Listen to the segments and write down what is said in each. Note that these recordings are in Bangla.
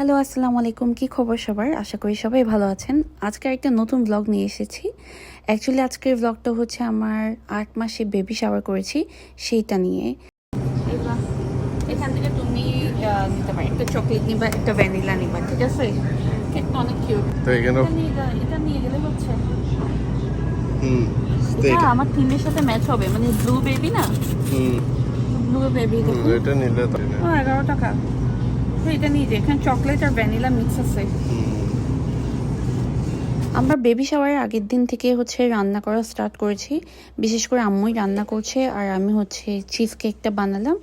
হ্যালো আসসালামু আলাইকুম। কি খবর সবার? আশা করি সবাই ভালো আছেন। আজকে একটা নতুন ব্লগ নিয়ে এসেছি। অ্যাকচুয়ালি আজকের ব্লগটা হচ্ছে আমার আট মাসে বেবি শাওয়ার করেছি সেইটা নিয়ে। এখান থেকে তুমি নিতে পারো। একটা চকলেট নিবা একটা ভ্যানিলা নিবা ঠিক আছে? কেকটা অনেক কিউট তো এখানেও এটা নিয়ে গেলে হচ্ছে। হুম এটা আমার থিমের সাথে ম্যাচ হবে মানে ব্লু বেবি না? হুম। ব্লু বেবি এটা নিলে তো ও এগারো টাকা। এটা নিয়ে এখানে চকলেট আর ভ্যানিলা আমরা বেবি শাওয়ারের আগের দিন থেকে হচ্ছে রান্না করা স্টার্ট করেছি। বিশেষ করে আম্মুই রান্না করছে আর আমি হচ্ছে চিজ কেকটা বানালাম।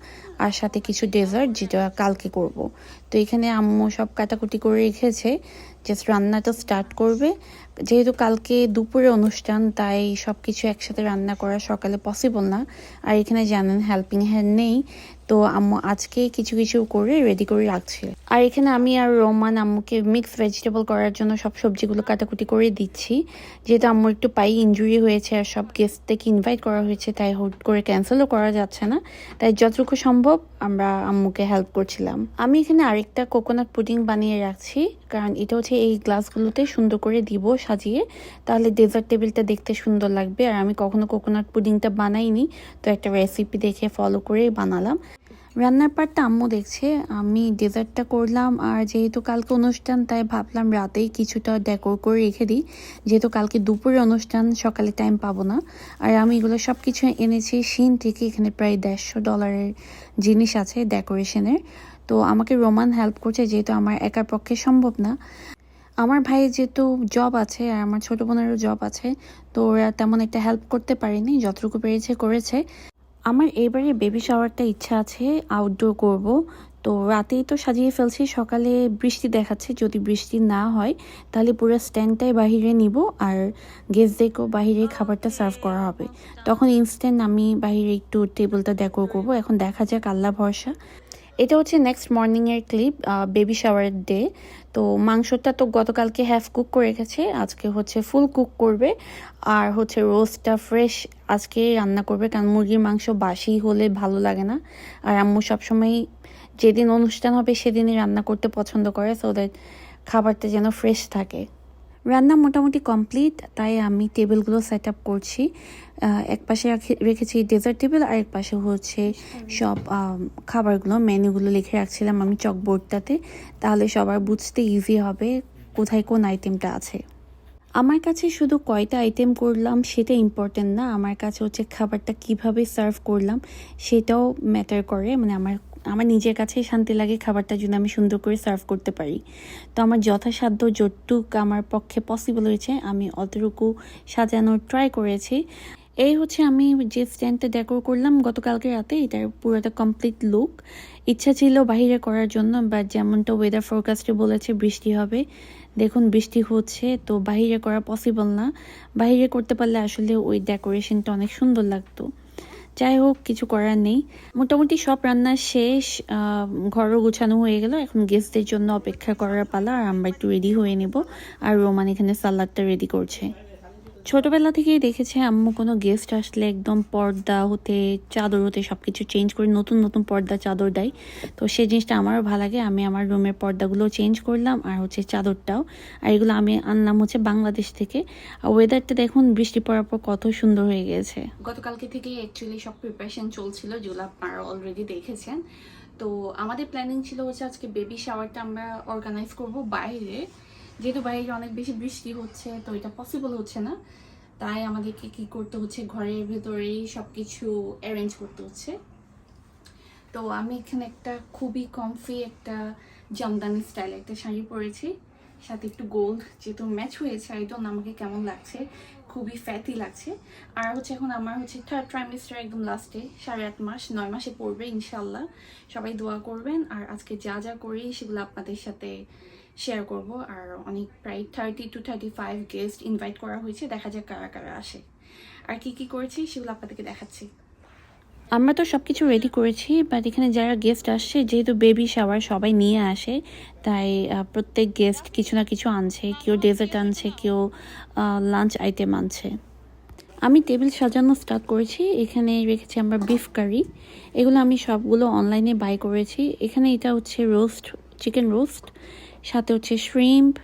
আর সাথে কিছু ডেজার্ট যেটা কালকে করব। তো এখানে আম্মু সব কাটাকুটি করে রেখেছে জাস্ট রান্নাটা স্টার্ট করবে। যেহেতু কালকে দুপুরে অনুষ্ঠান, তাই সব কিছু একসাথে রান্না করা সকালে পসিবল না। আর এখানে জানেন হেল্পিং হ্যান্ড নেই, তো আম্মু আজকে কিছু কিছু করে রেডি করে রাখছে। আর এখানে আমি আর রোমান আম্মুকে মিক্স ভেজিটেবল করার জন্য সব সবজিগুলো কাটাকুটি করে দিচ্ছি। যেহেতু আম্মুর একটু পাই ইনজুরি হয়েছে আর সব গেস্টদেরকে ইনভাইট করা হয়েছে, তাই হুট করে ক্যান্সেলও করা যাচ্ছে না। তাই যতটুকু সম্ভব আমরা আম্মুকে হেল্প করছিলাম। আমি এখানে আরেকটা কোকোনাট পুডিং বানিয়ে রাখছি, কারণ এটা হচ্ছে এই গ্লাসগুলোতে সুন্দর করে দিব সাজিয়ে। তাহলে ডেজার্ট টেবিলটা দেখতে সুন্দর লাগবে। আর আমি কখনো কোকোনাট পুডিংটা বানাইনি, তো একটা রেসিপি দেখে ফলো করেই বানালাম। রান্নার পার্টটা আম্মু দেখছে। আমি ডেজার্টটা করলাম, আর যেহেতু কালকে অনুষ্ঠান, তাই ভাবলাম রাতেই কিছুটা ডেকোর করে রেখে দিই। যেহেতু কালকে দুপুরে অনুষ্ঠান, সকালে টাইম পাবো না। আর আমি এগুলো সব কিছু এনেছি। শিন থেকে এখানে প্রায় দেড়শো ডলারের জিনিস আছে ডেকোরেশনের তো আমাকে রোমান হেল্প করছে, যেহেতু আমার একার পক্ষে সম্ভব না। আমার ভাইয়ের যেহেতু জব আছে, আর আমার ছোট বোনেরও জব আছে, তো ওরা তেমন একটা হেল্প করতে পারেনি, যতটুকু পেরেছে করেছে। আমার এবারে বেবি শাওয়ারটা ইচ্ছা আছে আউটডোর করব। তো রাতেই তো সাজিয়ে ফেলছি, সকালে বৃষ্টি দেখাচ্ছে, যদি বৃষ্টি না হয়, তাহলে পুরো স্ট্যান্ডটাই বাহিরে নিব আর গেস্টদেরকেও বাহিরে খাবারটা সার্ভ করা হবে। তখন ইনস্ট্যান্ট আমি বাহিরে একটু টেবিলটা ডেকোর করব। এখন দেখা যাক, আল্লাহ ভরসা। এটা হচ্ছে নেক্সট মর্নিংয়ের ক্লিপ বেবি শাওয়ারের ডে তো মাংসটা তো গতকালকে হ্যাফ কুক করে রেখেছে আজকে হচ্ছে ফুল কুক করবে। আর হচ্ছে রোস্টটা ফ্রেশ আজকে রান্না করবে, কারণ মুরগির মাংস বাসি হলে ভালো লাগে না। আর আম্মু সবসময় যেদিন অনুষ্ঠান হবে সেদিনই রান্না করতে পছন্দ করে সো দ্যাট খাবারটা যেন ফ্রেশ থাকে। রান্না মোটামুটি কমপ্লিট, তাই আমি টেবিলগুলো সেট আপ করছি এক পাশে রাখি- রেখেছি ডেজার্ট টেবিল, আর এক পাশে হচ্ছে সব খাবারগুলো, মেনুগুলো লিখে রাখছিলাম আমি চকবোর্ডটাতে। তাহলে সবার বুঝতে ইজি হবে কোথায় কোন আইটেমটা আছে। আমার কাছে শুধু কয়টা আইটেম করলাম, সেটা ইম্পর্টেন্ট না। আমার কাছে হচ্ছে খাবারটা কীভাবে সার্ভ করলাম, সেটাও ম্যাটার করে। মানে আমার আমার নিজের কাছেই শান্তি লাগে খাবারটা যদি আমি সুন্দর করে সার্ভ করতে পারি। তো আমার যথাসাধ্য যতটুক আমার পক্ষে পসিবল হয়েছে, আমি অতটুকু সাজানোর ট্রাই করেছি। এই হচ্ছে আমি যে স্ট্যান্ডটা ডেকোর করলাম গতকালকে রাতে, এটার পুরোটা কমপ্লিট লুক ইচ্ছা ছিল বাইরে করার জন্য বাট যেমনটা ওয়েদার ফোরকাস্টে বলেছে বৃষ্টি হবে। দেখুন, বৃষ্টি হচ্ছে, তো বাইরে করা পসিবল না। বাইরে করতে পারলে আসলে ওই ডেকোরেশনটা অনেক সুন্দর লাগতো। যাই হোক, কিছু করার নেই। মোটামুটি সব রান্না শেষ ঘর ঘরও গুছানো হয়ে গেল। এখন গেস্টদের জন্য অপেক্ষা করার পালা, আর আমরা একটু রেডি হয়ে নেব। আর রোমান এখানে সালাদটা রেডি করছে। ছোটবেলা থেকেই দেখেছে আম্মু কোনো গেস্ট আসলে একদম পর্দা হতে, চাদর হতে সব কিছু চেঞ্জ করে নতুন নতুন পর্দা চাদর দেয়। তো সেই জিনিসটা আমারও ভালো লাগে। আমি আমার রুমের পর্দাগুলো চেঞ্জ করলাম আর হচ্ছে চাদরটাও। আর এগুলো আমি আনলাম হচ্ছে বাংলাদেশ থেকে। আর ওয়েদারটা দেখুন, বৃষ্টি পড়ার পর কত সুন্দর হয়ে গেছে। গতকালকে থেকে অ্যাকচুয়ালি সব প্রিপারেশন চলছিল, যেগুলো আপনারা অলরেডি দেখেছেন। তো আমাদের প্ল্যানিং ছিল হচ্ছে আজকে বেবি শাওয়ারটা আমরা অর্গানাইজ করব বাইরে। যেহেতু বাইরে অনেক বেশি বৃষ্টি হচ্ছে, তো এটা পসিবল হচ্ছে না। তাই আমাদেরকে কি করতে হচ্ছে, ঘরের ভেতরেই সব কিছু অ্যারেঞ্জ করতে হচ্ছে। তো আমি এখানে একটা খুবই কমফি একটা জামদানি স্টাইল একটা শাড়ি পরেছি। সাথে একটু গোল্ড যেহেতু ম্যাচ হয়েছে আমাকে কেমন লাগছে। খুবই ফ্যাটি লাগছে। আর হচ্ছে এখন আমার হচ্ছে থার্ড ট্রাইমিস্টার একদম লাস্টে সাড়ে আট মাস, নয় মাসে পড়বে ইনশাল্লাহ সবাই দোয়া করবেন, আর আজকে যা যা করি সেগুলো আপনাদের সাথে শেয়ার করব। আর অনেক প্রায় thirty two thirty five guest invite করা হয়েছে, দেখা যাক কারা কারা আসে। আর কি কি করেছি সেগুলো আপনাদেরকে দেখাচ্ছি। আমরা তো সব কিছু রেডি করেছি বাট এখানে যারা গেস্ট আসছে, যেহেতু বেবি শাওয়ার সবাই নিয়ে আসে, তাই প্রত্যেক গেস্ট কিছু না কিছু আনছে, কেউ ডেজার্ট আনছে, কেউ লাঞ্চ আইটেম আনছে। আমি টেবিল সাজানো স্টার্ট করেছি, এখানে রেখেছি আমরা বিফ কারি এগুলো আমি সবগুলো অনলাইনে বাই করেছি। এখানে এটা হচ্ছে রোস্ট চিকেন রোস্ট সাথে হচ্ছে শ্রিম্প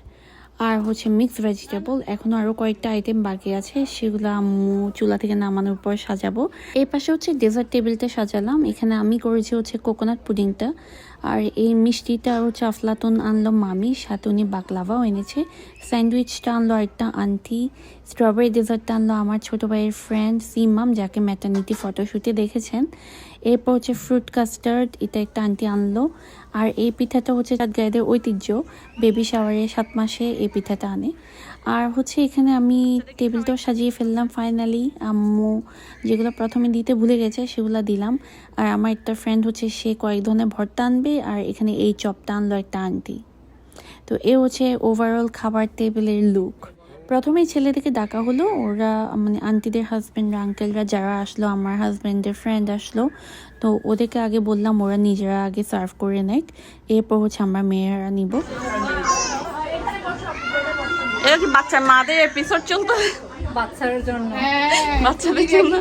আর হচ্ছে মিক্স ভেজিটেবল এখনও আরও কয়েকটা আইটেম বাকি আছে, সেগুলো আম্মু চুলা থেকে নামানোর পর সাজাবো। এই পাশে হচ্ছে ডেজার্ট টেবিলটা সাজালাম, এখানে আমি করেছি হচ্ছে কোকোনাট পুডিংটা আর এই মিষ্টিটা হচ্ছে আফলাতুন আনলো মামি, সাথে উনি বাকলাভাও এনেছে। স্যান্ডউইচটা আনলো একটা আন্টি স্ট্রবেরি ডেজার্টটা আনলো আমার ছোট ভাইয়ের ফ্রেন্ড সিমাম যাকে ম্যাটার্নিটি ফটোশ্যুটে দেখেছেন। এরপর হচ্ছে ফ্রুট কাস্টার্ড এটা একটা আন্টি আনলো। আর এই পিঠাটা হচ্ছে চাঁদ গায়েদের ঐতিহ্য। বেবি শাওয়ারে সাত মাসে এই পিঠাটা আনে। আর হচ্ছে এখানে আমি টেবিলটাও সাজিয়ে ফেললাম ফাইনালি আম্মু যেগুলো প্রথমে দিতে ভুলে গেছে সেগুলো দিলাম। আর আমার একটা ফ্রেন্ড হচ্ছে সে কয়েক ধরনের ভর্তা আনবে। আর এখানে এই চপটা আনলো একটা আন্টি তো এ হচ্ছে ওভারঅল খাবার টেবিলের লুক প্রথমেই ছেলেদেরকে ডাকা হলো। ওরা মানে আন্টিদের হাজব্যান্ডরা আঙ্কেলরা যারা আসলো আমার হাজব্যান্ডের ফ্রেন্ড আসলো তো ওদেরকে আগে বললাম ওরা নিজেরা আগে সার্ভ করে নেক। এরপর হচ্ছে আমরা মেয়েরা নিব। এটা কি বাচ্চা? মাদের এপিসোড চলতো? বাচ্চার জন্য। বাচ্চাদের জন্য।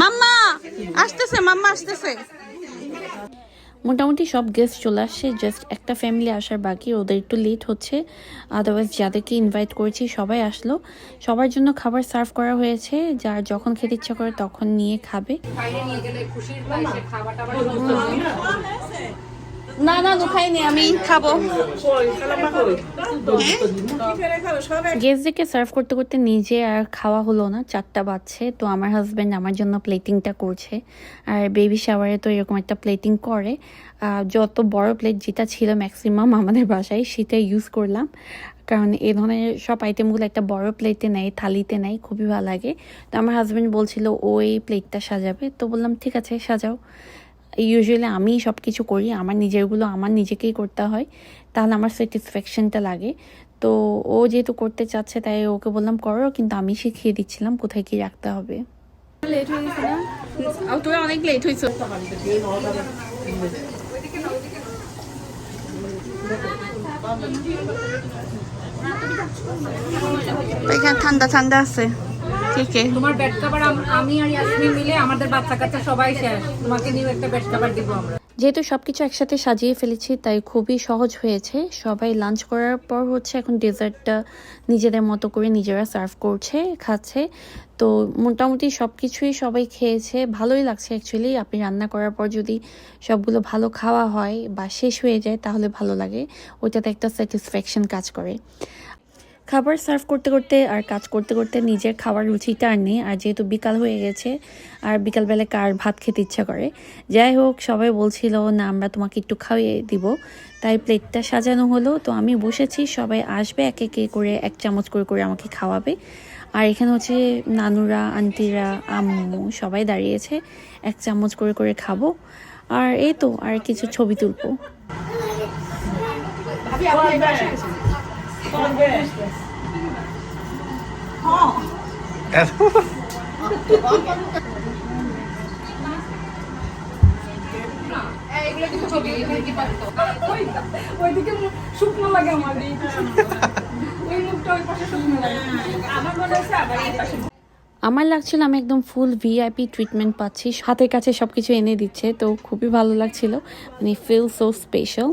মাম্মা আসতেছে মাম্মা আসতেছে। মোটামুটি সব গেস্ট চলে আসছে জাস্ট একটা ফ্যামিলি আসার বাকি ওদের একটু লেট হচ্ছে। আদারওয়াইজ যাদেরকে ইনভাইট করেছি সবাই আসলো। সবার জন্য খাবার সার্ভ করা হয়েছে। যার যখন খেতে ইচ্ছা করে তখন নিয়ে খাবে। না না দুখাইনি আমি খাব। গেস্টদেরকে সার্ভ করতে করতে নিজে আর খাওয়া হলো না চারটা বাজছে তো আমার হাজব্যান্ড আমার জন্য প্লেটিংটা করছে। আর বেবি শাওয়ারে তো এরকম একটা প্লেটিং করে। যত বড় প্লেট যেটা ছিল ম্যাক্সিমাম আমাদের বাসায় সেটা ইউজ করলাম। কারণ এই ধরনের সব আইটেমগুলো একটা বড় প্লেটে নেয় থালিতে নেয় খুবই ভালো লাগে। তো আমার হাজব্যান্ড বলছিল ওই প্লেটটা সাজাবে। তো বললাম ঠিক আছে সাজাও। ইউজুয়ালি আমি সব কিছু করি আমার নিজেরগুলো আমার নিজেকেই করতে হয় তাহলে আমার স্যাটিসফ্যাকশনটা লাগে। তো ও যেহেতু করতে চাচ্ছে তাই ওকে বললাম করো কিন্তু আমি শিখিয়ে দিচ্ছিলাম কোথায় কি রাখতে হবে। লেট হয়ে গেছে না? আর অনেক লেট হয়েছ। এখানে ঠান্ডা ঠান্ডা আছে। কে কে তোমার বেড কাভার আমি আর ইয়াসমিন মিলে আমাদের বাচ্চা কাচ্চা সবাই শেষ। তোমাকে নিয়ে একটা বেড কাভার দিব আমরা। যেহেতু সবকিছু একসাথে সাজিয়ে ফেলেছি তাই খুবই সহজ হয়েছে। সবাই লাঞ্চ করার পর হচ্ছে এখন ডেজার্টটা নিজেদের মতো করে নিজেরা সার্ভ করছে খাচ্ছে। তো মোটামুটি সব কিছুই সবাই খেয়েছে। ভালোই লাগছে অ্যাকচুয়ালি আপনি রান্না করার পর যদি সবগুলো ভালো খাওয়া হয় বা শেষ হয়ে যায় তাহলে ভালো লাগে। ওইটাতে একটা স্যাটিসফ্যাকশন কাজ করে। খাবার সার্ভ করতে করতে আর কাজ করতে করতে নিজের খাবার রুচিটা আর নেই। আর যেহেতু বিকাল হয়ে গেছে, আর বিকালবেলা কার ভাত খেতে ইচ্ছা করে। যাই হোক, সবাই বলছিল, না, আমরা তোমাকে একটু খাইয়ে দিব। তাই প্লেটটা সাজানো হলো। তো আমি বসেছি, সবাই আসবে, এক একে করে এক চামচ করে করে আমাকে খাওয়াবে। আর এখানে হচ্ছে নানুরা, আন্টিরা, আম্মু সবাই দাঁড়িয়েছে, এক চামচ করে করে খাব। আর এই তো, আর কিছু ছবি তুলবো। আমার লাগছিল আমি একদম ফুল ভিআইপি ট্রিটমেন্ট পাচ্ছি। হাতের কাছে সব কিছু এনে দিচ্ছে, তো খুবই ভালো লাগছিল। মানে ফিল সো স্পেশাল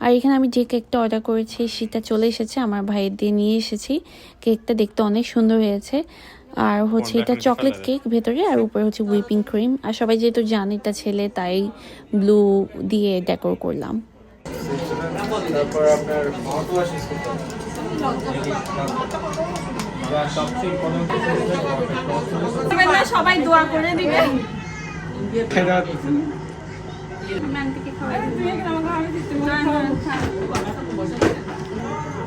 আর এখানে আমি যে কেকটা অর্ডার করেছি সেটা চলে এসেছে আমার ভাইয়ের দিয়ে নিয়ে এসেছি। কেকটা দেখতে অনেক সুন্দর হয়েছে। আর হচ্ছে এটা চকলেট কেক ভেতরে আর উপরে হচ্ছে হুইপিং ক্রিম আর সবাই যেহেতু জানে এটা ছেলে তাই ব্লু দিয়ে ডেকোর করলাম। তারপর আপনার সবাই দোয়া করে দিবে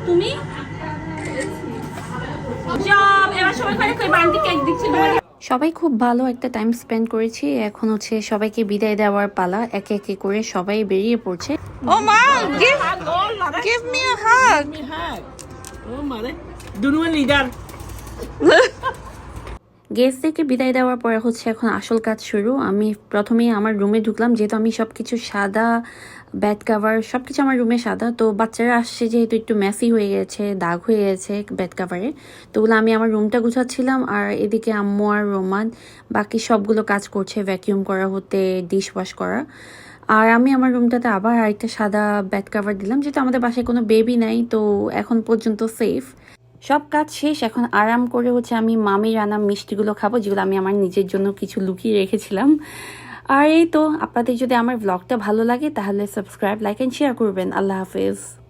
তুমি? সবাই খুব ভালো একটা টাইম স্পেন্ড করেছি। এখন হচ্ছে সবাইকে বিদায় দেওয়ার পালা। একে একে করে সবাই বেরিয়ে পড়ছে। ও মা give give me a hug গেস্টদেরকে বিদায় দেওয়ার পরে হচ্ছে এখন আসল কাজ শুরু। আমি প্রথমেই আমার রুমে ঢুকলাম, যেহেতু আমি সব কিছু সাদা ব্যাড কাভার সব কিছু আমার রুমে সাদা। তো বাচ্চারা আসছে যেহেতু একটু ম্যাসি হয়ে গেছে, দাগ হয়ে গেছে ব্যাড কাভারে তো ওগুলো আমি আমার রুমটা গুছাচ্ছিলাম আর এদিকে আম্মু আর রোমান, বাকি সবগুলো কাজ করছে ভ্যাকিউম করা হতে ডিশ ওয়াশ করা। আর আমি আমার রুমটাতে আবার আরেকটা সাদা ব্যাড কাভার দিলাম, যেহেতু আমাদের বাসায় কোনো বেবি নাই, তো এখন পর্যন্ত সেফ সব কাজ শেষ, এখন আরাম করে হচ্ছে আমি মামি রান্না মিষ্টিগুলো খাব, যেগুলো আমি আমার নিজের জন্য কিছু লুকিয়ে রেখেছিলাম। আর এই তো, আপনাদের যদি আমার ব্লগটা ভালো লাগে, তাহলে সাবস্ক্রাইব লাইক অ্যান্ড শেয়ার করবেন। আল্লাহ হাফেজ।